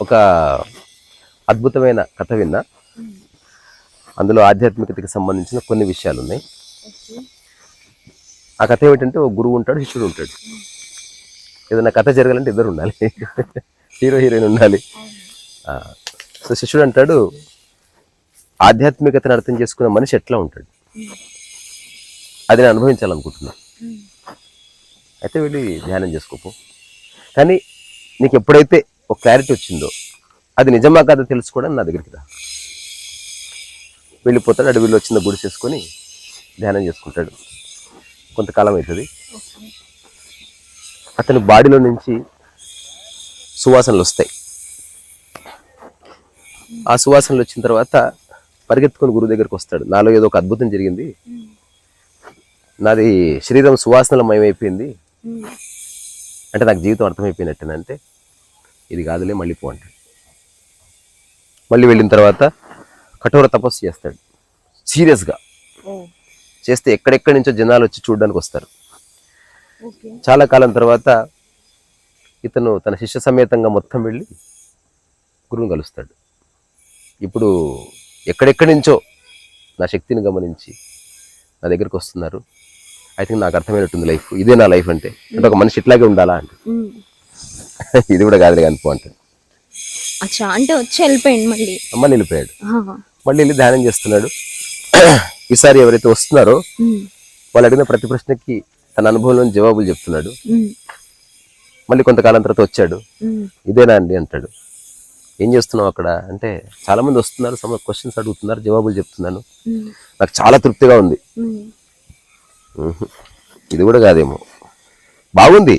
ఒక అద్భుతమైన కథ విన్నా. అందులో ఆధ్యాత్మికతకి సంబంధించిన కొన్ని విషయాలు ఉన్నాయి ఆ కథ ఏమిటంటే ఒక గురువు ఉంటాడు శిష్యుడు ఉంటాడు. ఏదైనా కథ జరగాలంటే ఇద్దరు ఉండాలి. హీరో హీరోయిన్ ఉండాలి. సో శిష్యుడు అంటాడు ఆధ్యాత్మికతను అర్థం చేసుకున్న మనిషి ఎట్లా ఉంటాడు? అది నేను అనుభవించాలనుకుంటున్నాను అయితే వెళ్ళి ధ్యానం చేసుకోపో. కానీ నీకు ఎప్పుడైతే ఒక క్లారిటీ వచ్చిందో అది నిజమా కాదో తెలుసుకోవడం నా దగ్గరికి రా. వెళ్ళిపోతాడు అడవిలో వచ్చిన గుడి చేసుకొని ధ్యానం చేసుకుంటాడు. కొంతకాలం అవుతుంది. అతని బాడీలో నుంచి సువాసనలు వస్తాయి. ఆ సువాసనలు వచ్చిన తర్వాత పరిగెత్తుకొని గురువు దగ్గరికి వస్తాడు. నాలో ఏదో ఒక అద్భుతం జరిగింది. నాది శరీరం సువాసనల మయమైపోయింది అంటే నాకు జీవితం అర్థమైపోయినట్టేనంటే ఇది కాదులే మళ్ళీ పో అంటాడు. మళ్ళీ వెళ్ళిన తర్వాత కఠోర తపస్సు చేస్తాడు. సీరియస్గా. చేస్తే ఎక్కడెక్కడి నుంచో జనాలు వచ్చి చూడడానికి వస్తారు. చాలా కాలం తర్వాత ఇతను తన శిష్య సమేతంగా మొత్తం వెళ్ళి గురువుని కలుస్తాడు. ఇప్పుడు ఎక్కడెక్కడి నుంచో నా శక్తిని గమనించి నా దగ్గరికి వస్తున్నారు. ఐ థింక్ నాకు అర్థమైనట్టుంది లైఫ్. ఇదే నా లైఫ్ అంటే. అంటే ఒక మనిషి ఇట్లాగే ఉండాలా అంటే. ఇది కూడా కాదు కనుపో అంటాడు. అచ్చా అంటే వచ్చి వెళ్ళిపోయింది మళ్ళీ? అమ్మ ఆహా. మళ్ళీ వెళ్ళి ధ్యానం చేస్తున్నాడు. ఈసారి ఎవరైతే వస్తున్నారో వాళ్ళు అడిగిన ప్రతి ప్రశ్నకి తన అనుభవంలో జవాబులు చెప్తున్నాడు. మళ్ళీ కొంతకాలం తర్వాత వచ్చాడు. ఇదేనా అండి అంటాడు. ఏం చేస్తున్నావు అక్కడ? అంటే చాలా మంది వస్తున్నారు సమ క్వశ్చన్స్ అడుగుతున్నారు జవాబులు చెప్తున్నాను. నాకు చాలా తృప్తిగా ఉంది. ఇది కూడా కాదేమో. బాగుంది.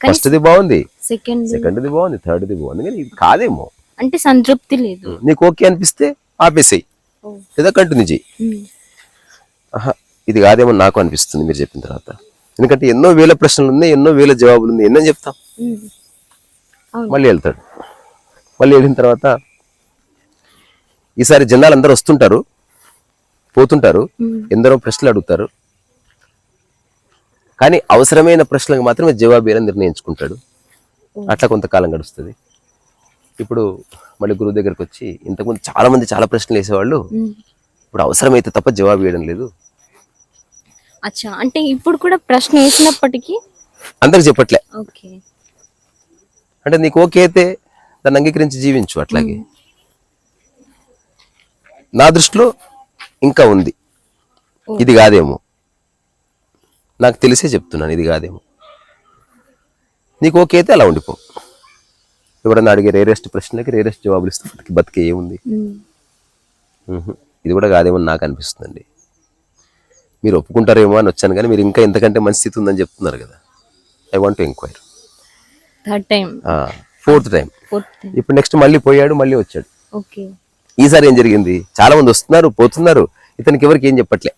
ఫస్ట్ది బాగుంది. సెకండ్ సెకండ్ది బాగుంది థర్డ్ది బాగుంది. కానీ ఇది కాదేమో. అంటే సంతృప్తి లేదు. నీకు ఓకే అనిపిస్తే ఆపేసేయి. లేదా కంటిన్యూ ఆహా ఇది కాదేమో నాకు అనిపిస్తుంది మీరు చెప్పిన తర్వాత. ఎందుకంటే ఎన్నో వేల ప్రశ్నలు ఉన్నాయి ఎన్నో వేల జవాబులు ఉన్నాయి. ఎన్నో చెప్తాం? మళ్ళీ వెళ్తాడు. మళ్ళీ వెళ్ళిన తర్వాత ఈసారి జనాలు అందరూ వస్తుంటారు పోతుంటారు ఎందరో ప్రశ్నలు అడుగుతారు. కానీ అవసరమైన ప్రశ్నలకు మాత్రమే జవాబు నిర్ణయించుకుంటాడు. అట్లా కొంతకాలం గడుస్తుంది. ఇప్పుడు మళ్ళీ గురువు దగ్గరకు వచ్చి ఇంతకుముందు చాలా మంది చాలా ప్రశ్నలు వేసేవాళ్ళు. ఇప్పుడు అవసరమైతే తప్ప జవాబు ఇవ్వడం లేదు. అచ్చా అంటే ఇప్పుడు కూడా ప్రశ్న వేసినప్పటికీ? అందరికి చెప్పట్లే. అంటే నీకు ఓకే అయితే దాన్ని అంగీకరించి జీవించు అట్లాగే. నా దృష్టిలో ఇంకా ఉంది. ఇది కాదేమో. నాకు తెలిసే చెప్తున్నాను ఇది కాదేమో. నీకు ఓకే అయితే అలా ఉండిపో. ఎవరన్నా అడిగే రేరెస్ట్ ప్రశ్నలకి రేరెస్ట్ జవాబులు ఇస్తే బతికి బతికే ఏముంది. ఇది కూడా కాదేమో నాకు అనిపిస్తుందండి. మీరు ఒప్పుకుంటారేమో అని వచ్చాను కానీ మీరు ఇంకా ఎంతకంటే మంచి స్థితి ఉందని చెప్తున్నారు కదా. I want to enquire third time fourth time ఇప్పుడు నెక్స్ట్ మళ్ళీ పోయాడు మళ్ళీ వచ్చాడు. ఈసారి ఏం జరిగింది? చాలా మంది వస్తున్నారు పోతున్నారు. ఇతనికి ఎవరికి ఏం చెప్పట్లే.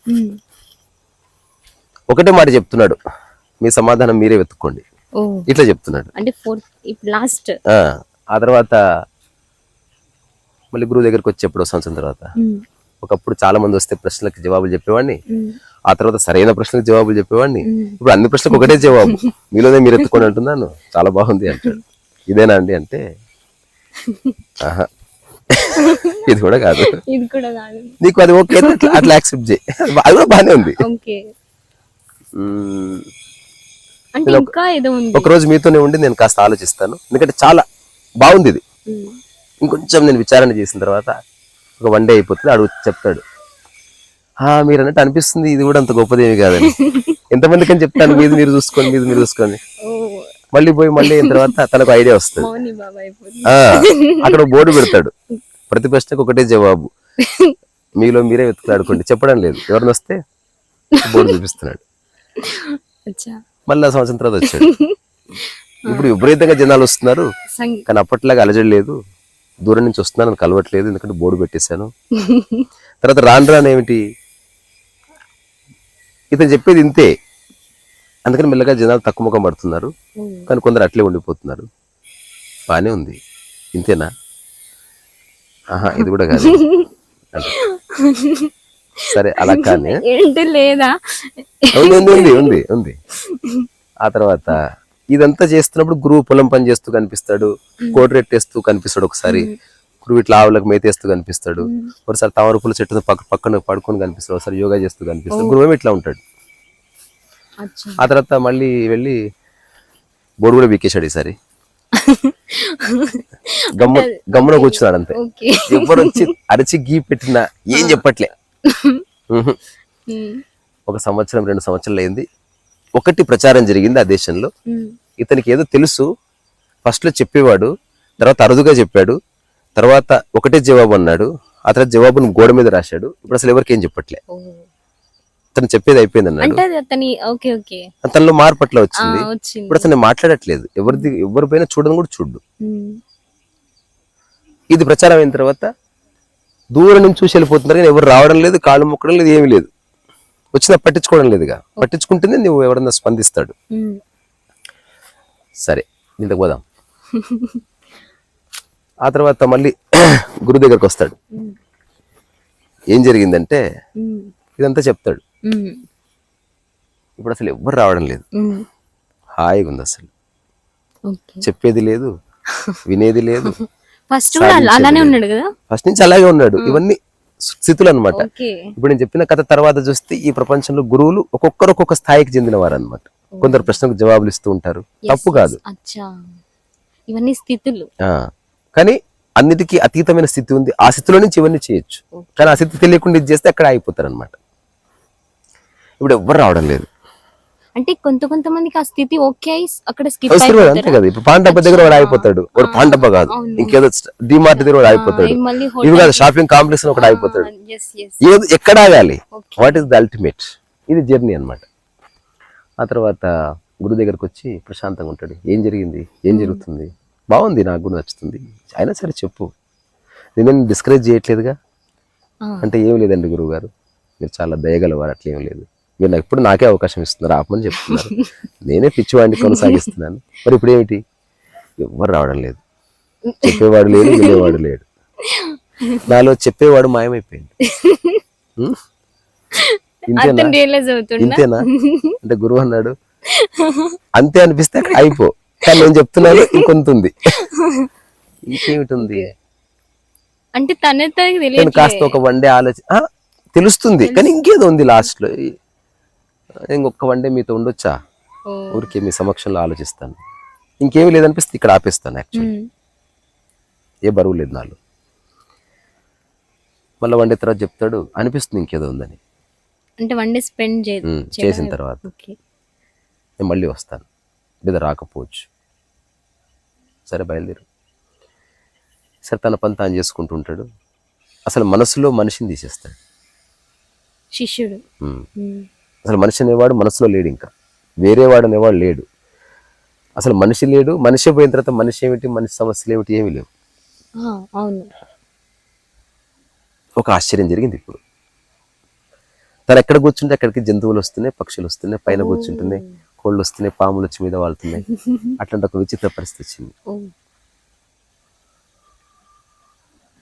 ఒకటే మాట చెప్తున్నాడు. మీ సమాధానం మీరే వెతుక్కోండి. ఇట్లా చెప్తున్నాడు. అంటే ఫోర్త్ లాస్ట్. ఆ, తర్వాత మళ్ళీ గురువు దగ్గరికి వచ్చి ఎప్పుడో సంవత్సరం తర్వాత ఒకప్పుడు చాలా మంది వస్తే ప్రశ్నలకు జవాబులు చెప్పేవాడిని. ఆ తర్వాత సరైన ప్రశ్నలకు జవాబులు చెప్పేవాడిని. ఇప్పుడు అన్ని ప్రశ్నలకు ఒకటే జవాబు. మీలోనే మీరు ఎత్తుకొని అంటున్నాను. చాలా బాగుంది అంటాడు. ఇదేనా అండి అంటే ఆహా. ఇది కూడా కాదు. ఇది కూడా కాదు. నీకు అది ఓకే అట్లా యాక్సెప్ట్ చేయి. అది కూడా బాగానే ఉంది ఓకే మ్మ్. అంటే ఇంకా ఏదో ఉంది ఒక రోజు మీతోనే ఉండి నేను కాస్త ఆలోచిస్తాను. ఎందుకంటే చాలా బాగుంది ఇది. ఇంకొంచెం నేను విచారణ చేసిన తర్వాత ఒక వన్ డే అయిపోతుంది అడుగు చెప్తాడు. "ఆ, మీరు అన్నట్టు అనిపిస్తుంది ఇది కూడా అంత గొప్పదేమి కాదని. ఎంతమందికి అని చెప్తాను మీది మీరు చూసుకోండి మీది మీరు చూసుకోండి మళ్ళీ పోయి మళ్ళీ అయిన తర్వాత తనకు ఐడియా వస్తుంది. అక్కడ బోర్డు పెడతాడు. ప్రతి ప్రశ్నకు ఒకటే జవాబు. మీలో మీరే వెతుకులాడుకోండి. చెప్పడం లేదు. ఎవరిని వస్తే బోర్డు చూపిస్తున్నాడు. అచ్చా. మళ్ళీ సంవత్సరం తర్వాత వచ్చాడు. ఇప్పుడు విపరీతంగా జనాలు వస్తున్నారు. కానీ అప్పట్లాగా అలజడి లేదు. దూరం నుంచి వస్తున్నాను నన్ను కలవట్లేదు ఎందుకంటే బోర్డు పెట్టేశాను. తర్వాత రాను రాను ఏమిటి? ఇతను చెప్పేది ఇంతే. అందుకని మెల్లగా జనాలు తక్కువ ముఖం పడుతున్నారు. కానీ కొందరు అట్లే ఉండిపోతున్నారు. బానే ఉంది. ఇంతేనా? ఆహా ఇది కూడా కాదు. సరే అలా కానీ ఏంటి? లేదా? ఉంది ఉంది ఉంది ఆ తర్వాత ఇదంతా చేస్తున్నప్పుడు గురువు పొలం పని చేస్తూ కనిపిస్తాడు కోటి రెట్టేస్తూ కనిపిస్తాడు ఒకసారి గురువు ఇట్లా ఆవులకు మేతేస్తూ కనిపిస్తాడు ఒకసారి తామర పూల చెట్టు పక్క పక్కన పడుకొని కనిపిస్తాడు ఒకసారి యోగా చేస్తూ కనిపిస్తాడు. గురువు ఇట్లా ఉంటాడు. ఆ తర్వాత మళ్ళీ వెళ్ళి బోర్డు కూడా బీకేశాడు ఈసారి. గమ్ము గమ్మున కూర్చున్నాడు అంతే. ఎవరు వచ్చి అరిచి గీ పెట్టినా ఏం చెప్పట్లే. ఒక సంవత్సరం రెండు సంవత్సరాలు అయింది. ఒకటి ప్రచారం జరిగింది ఆ దేశంలో. ఇతనికి ఏదో తెలుసు. ఫస్ట్లో చెప్పేవాడు. తర్వాత అరుదుగా చెప్పాడు. తర్వాత ఒకటే జవాబు అన్నాడు. ఆ తర్వాత జవాబును గోడ మీద రాశాడు. ఇప్పుడు అసలు ఎవరికి ఏం చెప్పట్లే. ఓ. అతను చెప్పేది అయిపోయింది అన్నాడు. అంటే అది అతని ఓకే ఓకే. అతనిలో మార్పు అట్లా ఆ, వచ్చింది. ఇప్పుడు అతను మాట్లాడట్లేదు. ఎవరిది ఎవరి పైన చూడడం కూడా చూడు ఇది ప్రచారం అయిన తర్వాత దూరం నుంచి చూసి వెళ్ళిపోతున్నారు కానీ ఎవరు రావడం లేదు కాళ్ళు మొక్కడం లేదు ఏమీ లేదు. వచ్చినా పట్టించుకోవడం లేదుగా. పట్టించుకుంటేనే నువ్వు ఎవరన్నా స్పందిస్తాడు. సరే ఇంతకు పోదాం. ఆ తర్వాత మళ్ళీ గురు దగ్గరకు వస్తాడు. ఏం జరిగిందంటే ఇదంతా చెప్తాడు. ఇప్పుడు అసలు ఎవ్వరు రావడం లేదు. హాయిగా ఉంది అసలు. చెప్పేది లేదు వినేది లేదు. ఫస్ట్ కూడా అలానే ఉన్నాడు కదా? ఫస్ట్ నుంచి అలాగే ఉన్నాడు. ఇవన్నీ స్థితులు అనమాట ఇప్పుడు నేను చెప్పిన కథ తర్వాత చూస్తే ఈ ప్రపంచంలో గురువులు ఒక్కొక్కరు ఒక్కొక్క స్థాయికి చెందిన వారు అనమాట కొందరు ప్రశ్నకు జవాబులు ఇస్తూ ఉంటారు. తప్పు కాదు. ఇవన్నీ స్థితులు. ఆ. కానీ అన్నిటికీ అతీతమైన స్థితి ఉంది. ఆ స్థితిలో నుంచి ఇవన్నీ చేయొచ్చు. కానీ ఆ స్థితి తెలియకుండా ఇది చేస్తే అక్కడ ఆగిపోతారు అనమాట ఇప్పుడు ఎవ్వరు రావడం లేదు. అంటే కొంత కొంతమందికి ఆ స్థితి ఓకే అయి అక్కడ స్కిప్ అంతే కదా. ఇప్పుడు పాండబ్బ దగ్గర వాడు ఆగిపోతాడు. వాడు పాండబ్బ కాదు. ఇంకేదో డిమార్ట్ దగ్గర వాడు ఆగిపోతాడు. ఇవి కాదు షాపింగ్ కాంప్లెక్స్లో ఒకటి ఆగిపోతాడు. ఏదో ఎక్కడ ఆగాలి. వాట్ ఈస్ ద అల్టిమేట్ ఇది జర్నీ అన్నమాట. ఆ తర్వాత గురు దగ్గరకు వచ్చి ప్రశాంతంగా ఉంటాడు. ఏం జరిగింది? ఏం జరుగుతుంది? బాగుంది నాకు కూడా నచ్చుతుంది. అయినా సరే చెప్పు. నేను డిస్కరేజ్ చేయట్లేదుగా? అంటే ఏం లేదండి గురువు గారు. మీరు చాలా దయగలవారు అట్లా లేదు. మీరు నాకు ఇప్పుడు నాకే అవకాశం ఇస్తున్నారు ఆపమని చెప్తున్నారు. నేనే పిచ్చివాడిని కొనసాగిస్తున్నాను. మరి ఇప్పుడు ఏమిటి? ఎవ్వరు రావడం లేదు. చెప్పేవాడు లేడు వినేవాడు లేడు. నాలో చెప్పేవాడు మాయమైపోయింది? ఇంతేనా? అంటే గురువు అన్నాడు అంతే అనిపిస్తే అయిపో. కానీ నేను చెప్తున్నాను ఇంకొంత ఉంది ఇంకేమిటి ఉంది అంటే తన కాస్త ఒక వన్ డే ఆలోచి ఆ, తెలుస్తుంది కానీ ఇంకేదో ఉంది లాస్ట్లో. ఇంకొక వన్ డే మీతో ఉండొచ్చా? ఊరికే మీ సమక్షంలో ఆలోచిస్తాను. ఇంకేమీ లేదనిపిస్తే ఇక్కడ ఆపేస్తాను యాక్చువల్లీ ఏ బరువు లేదు నాలో. మళ్ళీ వన్ డే తర్వాత చెప్తాడు అనిపిస్తుంది ఇంకేదో ఉందని. అంటే వన్ డే స్పెండ్ చేసిన తర్వాత. నేను మళ్ళీ వస్తాను. లేదా రాకపోవచ్చు. సరే బయలుదేరు. సరే తన పని తాను చేసుకుంటూ ఉంటాడు. అసలు మనసులో మనిషిని తీసేస్తాడు. శిష్యుడు. అసలు మనిషి అనేవాడు మనసులో లేడు ఇంకా. వేరేవాడు అనేవాడు లేడు. అసలు మనిషి లేడు మనిషి పోయిన తర్వాత మనిషి ఏమిటి మనిషి సమస్యలు ఏమిటి ఏమీ లేవు. అవును. ఒక ఆశ్చర్యం జరిగింది ఇప్పుడు. తను ఎక్కడ కూర్చుంటే అక్కడికి జంతువులు వస్తున్నాయి పక్షులు వస్తున్నాయి పైన కూర్చుంటున్నాయి కోళ్ళు వస్తున్నాయి పాములు వచ్చి మీద వాళ్తున్నాయి. అట్లాంటి ఒక విచిత్ర పరిస్థితి వచ్చింది.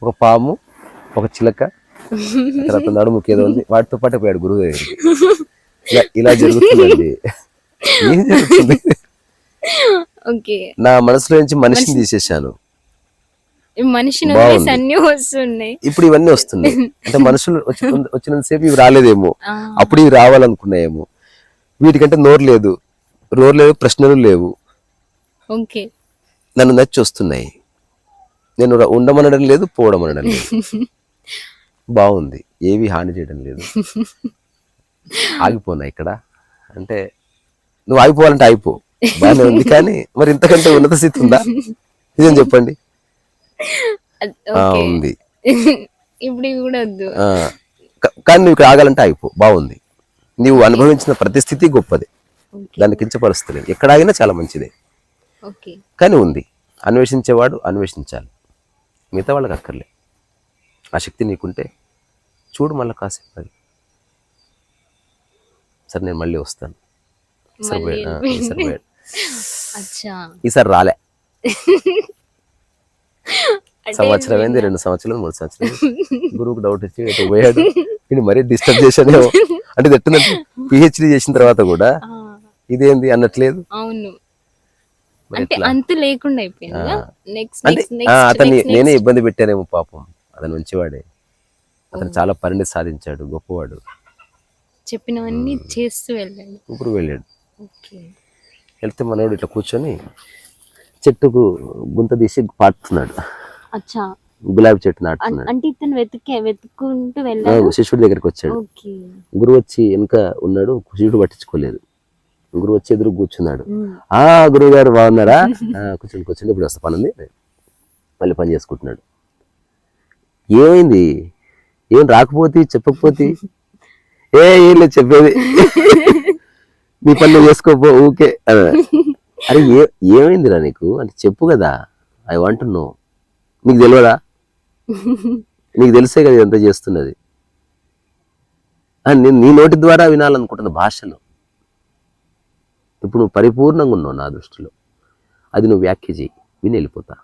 ఒక పాము ఒక చిలక తర్వాత నడుముకి ఏదో ఉంది. వాటితో పాటు పోయాడు గురువు దగ్గరికి ఇలా ఇలా జరుగుతుందండి. ఏం జరుగుతుంది? ఓకే. నా మనసులో నుంచి మనిషిని తీసేశాను. అన్ని వస్తున్నాయి. ఇప్పుడు ఇవన్నీ వస్తున్నాయి. అంటే మనుషులు వచ్చి వచ్చినంతసేపు ఇవి రాలేదేమో. అప్పుడు ఇవి రావాలనుకున్నాయేమో. వీటికంటే నోరు లేదు. నోరు లేదు ప్రశ్నలు లేవు. ఓకే. నన్ను నచ్చి వస్తున్నాయి. నేను ఉండమనడం లేదు పోవడం అనడం లేదు. బాగుంది. ఏవి హాని చేయడం లేదు. ఆగిపోనా ఇక్కడ? అంటే నువ్వు ఆగిపోవాలంటే ఆగిపో. బాగానే ఉంది కానీ మరి ఇంతకంటే ఉన్నత స్థితి ఉందా? నిజం చెప్పండి. అద్- ఉంది. ఇప్పుడు కూడా వద్దు. కానీ నువ్వు ఇక్కడ ఆగాలంటే ఆగిపో. బాగుంది. నీవు అనుభవించిన ప్రతి స్థితి గొప్పదే. దాన్ని కించపరుస్తలేదు ఎక్కడ ఆగినా చాలా మంచిదే. ఓకే. కానీ ఉంది. అన్వేషించేవాడు అన్వేషించాలి. మిగతా వాళ్ళకి అక్కర్లే. ఆ శక్తి నీకుంటే చూడు మళ్ళీ కాసేపు ఆగి. సరే నేను మళ్ళీ వస్తాను. ఈసారి మళ్ళీ పోయాడు. ఆ, ఈసారి పోయాడు. అచ్చా. ఈసారి రాలే. అంటే సంవత్సరం అయింది రెండు సంవత్సరాలు మూడు సంవత్సరాలు. గురువుకు డౌట్ వచ్చి ఇటు పోయాడు. నేను మరీ డిస్టర్బ్ చేశానేమో అంటే ఇది ఎట్టుందంటే పిహెచ్డి చేసిన తర్వాత కూడా ఆ, ఇదేంది అన్నట్లేదు. అవును. మరి అంటే ఎట్లా? అంత లేకుండా అయిపోయింది ఆ. నెక్స్ట్ అంటే నెక్స్ట్ ఆ, నెక్స్ట్ అతన్ని నెక్స్ట్ నేనే ఇబ్బంది పెట్టానేమో పాపం. అతను మంచివాడే అతను చాలా పరిణితి సాధించాడు గొప్పవాడు. చెప్పినవన్నీ చేస్తూ వెళ్ళండి. ఇప్పుడు వెళ్ళాడు. ఓకే. వెళ్తే మనోడు ఇట్లా కూర్చొని చెట్టుకు గుంత తీసి పాటుతున్నాడు అచ్చా. గులాబీ చెట్టు నాటుతున్నాడు. అంటే ఇతను వెతికే వెతుక్కుంటూ వెళ్ళాడు? శిష్యుడి దగ్గరికి వచ్చాడు. గురువు వచ్చి వెనుక ఉన్నాడు శిష్యుడు పట్టించుకోలేదు. గురువు వచ్చి ఎదురు కూర్చున్నాడు. ఆ గురువు గారు బాగున్నారా? ఆ, కూర్చోండి కూర్చోండి. ఇప్పుడు వస్తా పని ఉంది మళ్ళీ పని చేసుకుంటున్నాడు. ఏమైంది? ఏం రాకపోతే చెప్పకపోతే? ఏ ఏం లేదు చెప్పేది. నీ పని నువ్వు చేసుకోపో ఊకే. అరే ఏ ఏమైందిరా నీకు? అంటే చెప్పు కదా. ఐ వాంట్ నో నీకు తెలియదా నీకు తెలిసే కదా ఎంత చేస్తున్నది. నేను నీ నోటి ద్వారా వినాలనుకుంటున్న భాషలు. ఇప్పుడు నువ్వు పరిపూర్ణంగా ఉన్నావు నా దృష్టిలో. అది నువ్వు వ్యాఖ్య చేయి విని వెళ్ళిపోతా.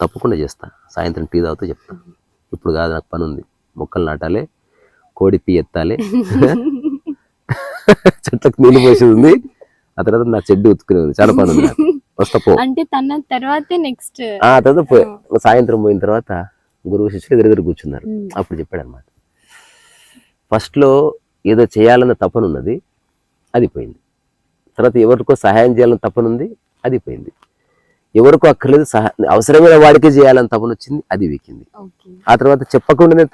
తప్పకుండా చేస్తా. సాయంత్రం టీ తాగుతూ చెప్తా. ఇప్పుడు కాదు నాకు పని ఉంది మొక్కలు నాటాలి కోడి పీ ఎత్తాలి. చెట్లకు నీళ్ళు పోసేది. ఉంది ఆ తర్వాత నా చెడ్డు ఉతుకునేది ఉంది. చాలా పని ఉంది. వస్తా పో. అంటే తన తర్వాతే నెక్స్ట్ ఆ తర్వాత సాయంత్రం పోయిన తర్వాత గురువు శిష్యులు ఎదురు ఎదురు కూర్చున్నారు. అప్పుడు చెప్పాడు అనమాట ఫస్ట్లో ఏదో చేయాలన్న తపన ఉన్నది అది పోయింది. తర్వాత ఎవరికో సహాయం చేయాలని తపన ఉంది అది పోయింది. ఎవరికో అక్కర్లేదు సహా అవసరమైన వాడికే చేయాలని తపన వచ్చింది అది వీకింది. ఆ తర్వాత చెప్పకుండానే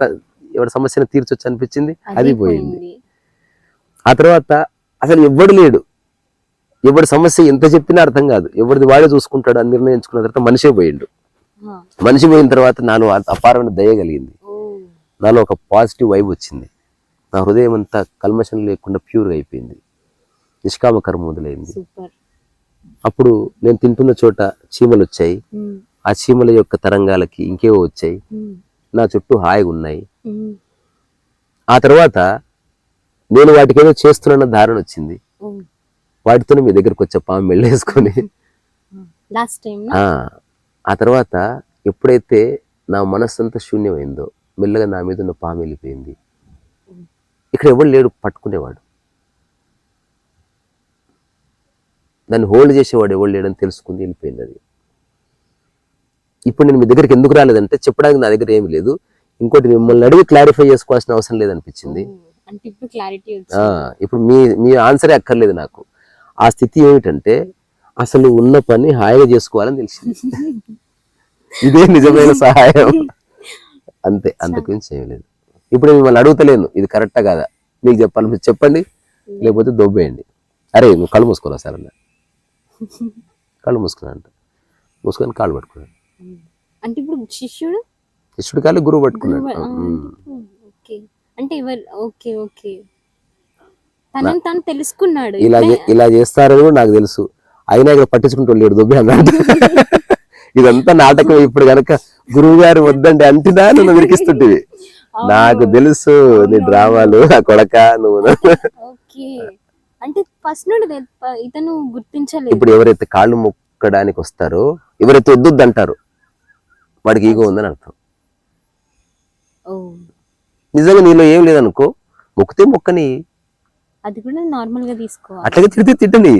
ఎవరి సమస్యను తీర్చొచ్చు అనిపించింది అది పోయింది. ఆ తర్వాత అసలు ఎవ్వడు లేడు. ఎవడి సమస్య ఎంత చెప్పినా అర్థం కాదు. ఎవరిది వాడే చూసుకుంటాడు అని నిర్ణయించుకున్న తర్వాత మనిషే పోయిండు. మనిషి పోయిన తర్వాత నాలో అపారమైన దయ కలిగింది. నాలో ఒక పాజిటివ్ వైబ్ వచ్చింది. నా హృదయం అంతా కల్మషం లేకుండా ప్యూర్గా అయిపోయింది. నిష్కామ కర్మ మొదలైంది. అప్పుడు నేను తింటున్న చోట చీమలు వచ్చాయి ఆ చీమల యొక్క తరంగాలకి ఇంకేవో వచ్చాయి. నా చుట్టూ హాయిగా ఉన్నాయి. ఆ తర్వాత నేను వాటికి ఏదో చేస్తున్న ధారణ వచ్చింది. ఓ. వాటితోనే మీ దగ్గరకు వచ్చే పాము వెళ్ళేసుకొని లాస్ట్ టైం ఆ ఆ తర్వాత ఎప్పుడైతే నా మనస్సు అంతా శూన్యమైందో మెల్లగా నా మీద ఉన్న పాము వెళ్ళిపోయింది. ఇక్కడ ఎవడు లేడు పట్టుకునేవాడు. దాన్ని హోల్డ్ చేసేవాడు ఎవడు లేడని తెలుసుకుంది వెళ్ళిపోయింది అది. ఇప్పుడు నేను మీ దగ్గరికి ఎందుకు రాలేదంటే చెప్పడానికి నా దగ్గర ఏమీ లేదు. ఇంకోటి మిమ్మల్ని అడిగి క్లారిఫై చేసుకోవాల్సిన అవసరం లేదనిపించింది. ఇప్పుడు మీ మీ ఆన్సరే అక్కర్లేదు నాకు. ఆ స్థితి ఏమిటంటే అసలు ఉన్న పని హాయిగా చేసుకోవాలని తెలిసింది. ఇదే నిజమైన సహాయం. అంతే అంతకుమించి చేయలేదు ఇప్పుడు మిమ్మల్ని అడుగుతలేను ఇది కరెక్టా కాదా? మీకు చెప్పాలి చెప్పండి. లేకపోతే దొబ్బేయండి. అరే నువ్వు కళ్ళు మూసుకోరా సార్ అన్న? కళ్ళు మూసుకున్నా అంట. మూసుకొని కాళ్ళు పట్టుకున్నాడు అంటే ఇప్పుడు శిష్యుడు? శిష్యుడి కాళ్ళు గురువు పట్టుకున్నాడు. ఓకే. అంటే ఎవరు? Okay okay. తనని తను తెలుసుకున్నాడు. ఇలా ఇలా చేస్తారని కూడా నాకు తెలుసు. అయినా ఇక్కడ పట్టించుకుంటూ లేడు దొబ్బి అన్నాడు. ఇదంతా నాటకం. ఇప్పుడు గనక గురువు గారు వద్దండి అంటినా నువ్వు విరికిస్తుంటివి? నాకు తెలుసు నీ డ్రామాలు ఆ కొడక నువ్వు అంటే ఫస్ట్ నుండి ఇతను గుర్తించలేదు. ఇప్పుడు ఎవరైతే కాళ్ళు మొక్కడానికి వస్తారో ఎవరైతే వద్దొద్దు అంటారు వాడికి ఈగో ఉందని అర్థం. నిజంగా నీలో ఏం లేదనుకో మొక్కితే మొక్కని. అది కూడా నార్మల్గా తీసుకోవాలి. అట్లాగే తిడితే తిట్టని.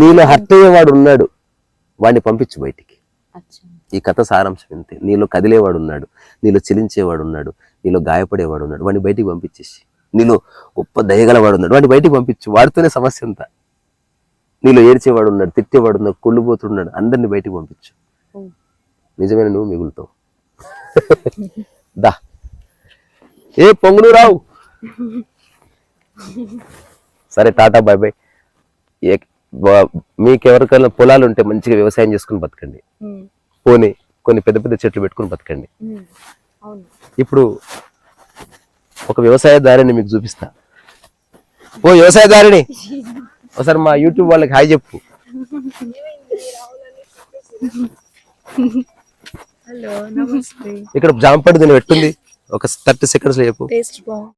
నీలో హర్ట్ అయ్యేవాడు ఉన్నాడు వాడిని పంపించు బయటికి. ఈ కథ సారాంశం ఇంతే నీలో కదిలేవాడు ఉన్నాడు నీలో చెలించేవాడు ఉన్నాడు నీలో గాయపడేవాడు ఉన్నాడు వాడిని బయటికి పంపించేసి నీలో గొప్ప దయగలవాడు ఉన్నాడు వాడిని బయటికి పంపించు వాడితోనే సమస్య అంతా. నీలో ఏడ్చేవాడు ఉన్నాడు తిట్టేవాడు ఉన్నాడు కుళ్ళుపోతున్నాడు అందరిని బయటికి పంపించు. నిజమైన నువ్వు మిగులుతావు. దా. ఏ పొంగులు రావు. సరే టాటా బాయ్ బాయ్ ఏ బా- మీకు ఎవరికైనా పొలాలు ఉంటే మంచిగా వ్యవసాయం చేసుకుని బతకండి. పోనీ కొన్ని పెద్ద పెద్ద చెట్లు పెట్టుకుని బతకండి. ఇప్పుడు ఒక వ్యవసాయదారిని మీకు చూపిస్తా. ఓ వ్యవసాయదారిని ఒకసారి మా యూట్యూబ్ వాళ్ళకి హాయ్ చెప్పు. హలో నమస్తే. ఇక్కడ జాంపండు దీని పెట్టుంది ఒక థర్టీ సెకండ్స్లో చెప్పు. టేస్ట్ బాగుంది.